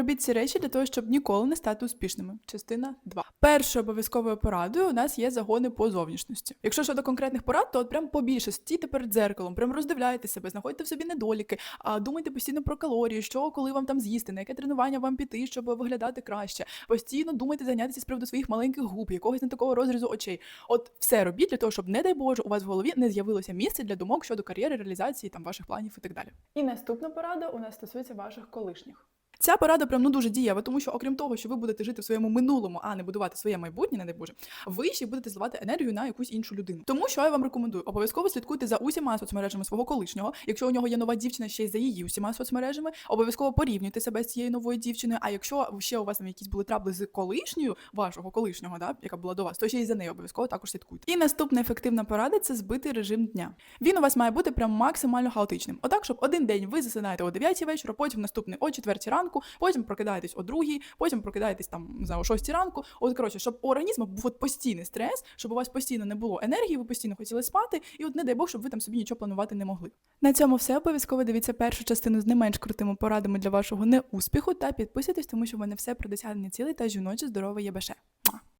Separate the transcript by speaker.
Speaker 1: Робіть ці речі для того, щоб ніколи не стати успішними. Частина 2. Першою обов'язковою порадою у нас є загони по зовнішності. Якщо щодо конкретних порад, то от прям побільше стійте перед дзеркалом, прям роздивляйте себе, знаходьте в собі недоліки, а думайте постійно про калорії, що коли вам там з'їсти, на яке тренування вам піти, щоб виглядати краще. Постійно думайте зайнятися з приводу своїх маленьких губ, якогось не такого розрізу очей. От все робіть для того, щоб, не дай Боже, у вас в голові не з'явилося місце для думок щодо кар'єри, реалізації там ваших планів і так далі. І наступна порада у нас стосується ваших колишніх. Ця порада прям ну дуже дієва, тому що окрім того, що ви будете жити в своєму минулому, а не будувати своє майбутнє, не дай Боже, ви ще будете зливати енергію на якусь іншу людину. Тому що я вам рекомендую, обов'язково слідкуйте за усіма соцмережами свого колишнього. Якщо у нього є нова дівчина, ще й за її усіма соцмережами, обов'язково порівнюйте себе з цією новою дівчиною. А якщо ще у вас там якісь були трабли з колишньою вашого колишнього, да, яка була до вас, то ще й за нею обов'язково також слідкуйте. І наступна ефективна порада це збити режим дня. Він у вас має бути прям максимально хаотичним. Отак, щоб один день ви засинаєте о 9 вечора, потім наступний о 4 ранку, потім прокидаєтесь о другій, потім прокидаєтесь там не знаю, о шостій ранку. От коротше, щоб у організму був от постійний стрес, щоб у вас постійно не було енергії, ви постійно хотіли спати, і от не дай Бог, щоб ви там собі нічого планувати не могли. На цьому все обов'язково дивіться першу частину з не менш крутими порадами для вашого неуспіху та підписуйтесь, тому що в мене все про досягнення цілей та жіноче здорове ЄБШ.